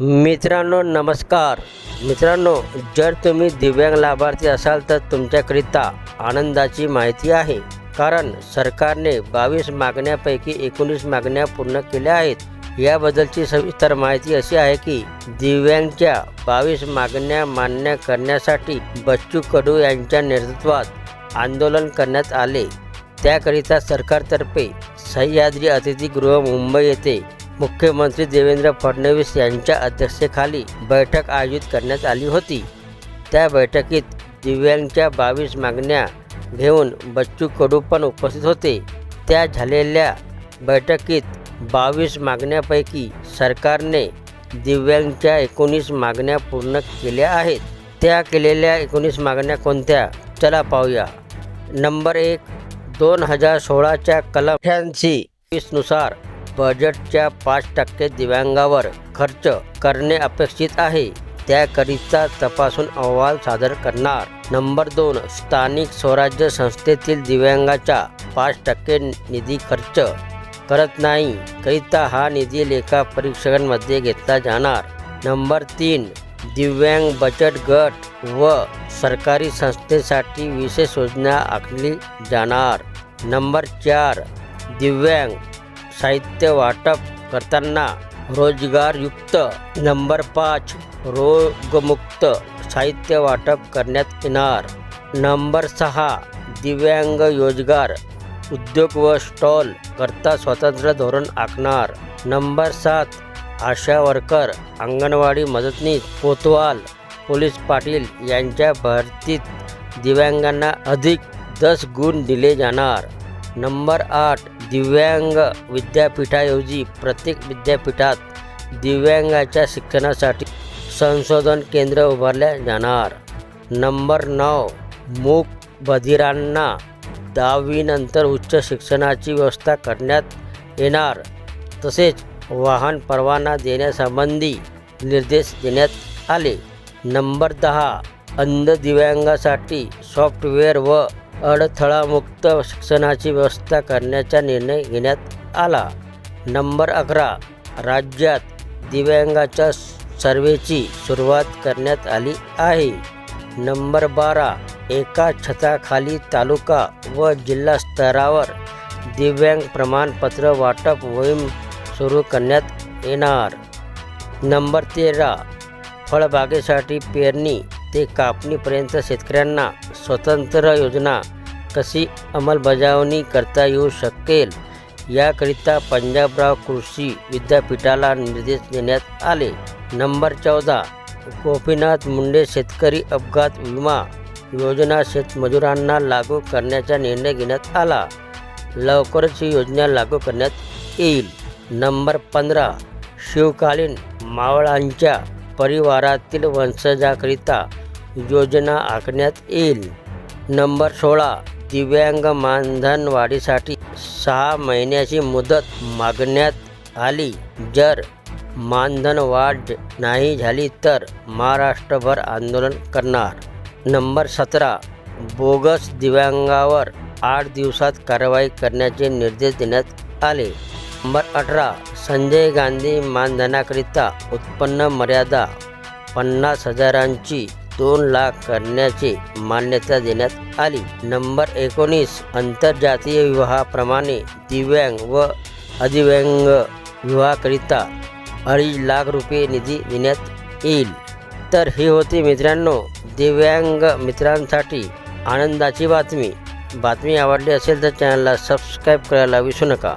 मित्रांनो नमस्कार. मित्रांनो जर तुम्ही दिव्यांग लाभार्थी असाल तर तुमच्याकरिता आनंदाची माहिती आहे. कारण सरकारने बावीस मागण्यापैकी एकोणीस मागण्या पूर्ण केल्या आहेत. याबद्दलची सविस्तर माहिती अशी आहे की दिव्यांगच्या बावीस मागण्या मान्य करण्यासाठी बच्चू कडू यांच्या नेतृत्वात आंदोलन करण्यात आले. त्याकरिता सरकारतर्फे सह्याद्री अतिथीगृह मुंबई येथे मुख्यमंत्री देवेंद्र फडणवीस यांच्या अध्यक्षतेखाली बैठक आयोजित करण्यात आली होती. त्या बैठकीत दिव्यांच्या बावीस मागण्या घेऊन बच्चू कडू पण उपस्थित होते. त्या झालेल्या बैठकीत बावीस मागण्यापैकी सरकारने दिव्यांच्या एकोणीस मागण्या पूर्ण केल्या आहेत. त्या केलेल्या एकोणीस मागण्या कोणत्या? चला पाहूया. नंबर एक दोन हजार सोळाच्या कलम अठ्ठ्याऐंशी नुसार बजेटच्या पाच टक्के दिव्यांगावर खर्च करणे अपेक्षित आहे. त्याकरिता तपासून अहवाल सादर करणार. नंबर दोन स्थानिक स्वराज्य संस्थेतील दिव्यांगाचा पाच टक्के निधी खर्च करत नाही. करिता हा निधी लेखा परीक्षकांमध्ये घेतला जाणार. नंबर तीन दिव्यांग बचत गट व सरकारी संस्थेसाठी विशेष योजना आखली जाणार. नंबर चार दिव्यांग साहित्य वाटप करताना रोजगारयुक्त नंबर पाच रोगमुक्त साहित्य वाटप करण्यात येणार. नंबर सहा दिव्यांग रोजगार उद्योग व स्टॉल करता स्वतंत्र धोरण आखणार. नंबर सात आशा वर्कर अंगणवाडी मदतनीस कोतवाल पोलीस पाटील यांच्या भरतीत दिव्यांगांना अधिक दस गुण दिले जाणार. नंबर आठ दिव्यांग विद्यापीठाऐवजी प्रत्येक विद्यापीठात दिव्यांगाच्या शिक्षणासाठी संशोधन केंद्र उभारल्या जाणार. नंबर नऊ मूक बधिरांना दहावीनंतर उच्च शिक्षणाची व्यवस्था करण्यात येणार. तसेच वाहन परवाना देण्यासंबंधी निर्देश देण्यात आले. नंबर दहा अंध दिव्यांगासाठी सॉफ्टवेअर व अडथळामुक्त शिक्षणाची व्यवस्था करण्याचा निर्णय घेण्यात आला. नंबर अकरा. राज्यात दिव्यांगाच्या सर्वेची सुरुवात करण्यात आली आहे. नंबर बारा. एका छताखाली तालुका व जिल्हा स्तरावर दिव्यांग प्रमाणपत्र वाटप मोहीम सुरू करण्यात येणार. नंबर तेरा. फळबागेसाठी पेरणी ते कापणीपर्यंत शेतकऱ्यांना स्वतंत्र योजना कशी अंमलबजावणी करता येऊ शकेल याकरिता पंजाबराव कृषी विद्यापीठाला निर्देश देण्यात आले. नंबर चौदा गोपीनाथ मुंडे शेतकरी अपघात विमा योजना शेतमजुरांना लागू करण्याचा निर्णय घेण्यात आला. लवकरच ही योजना लागू करण्यात येईल. नंबर पंधरा शिवकालीन मावळांच्या परिवारातील वंशजाकरिता योजना आखण्यात येईल. नंबर सोळा. दिव्यांग मानधन वाढीसाठी सहा महिन्याची मुदत मागण्यात आली. जर मानधन वाढ नाही झाली तर महाराष्ट्रभर आंदोलन करणार. नंबर सतरा. बोगस दिव्यांगावर आठ दिवसात कारवाई करण्याचे निर्देश देण्यात आले. नंबर अठरा संजय गांधी मानधनाकरिता उत्पन्न मर्यादा पन्नास हजारांची दोन लाख करण्याची मान्यता देण्यात आली. नंबर एकोणीस आंतरजातीय विवाहाप्रमाणे दिव्यांग व अधिव्यांग विवाहाकरिता अडीच लाख रुपये निधी देण्यात येईल. तर ही होती मित्रांनो दिव्यांग मित्रांसाठी आनंदाची बातमी. बातमी आवडली असेल तर चॅनलला सबस्क्राईब करायला विसरू नका.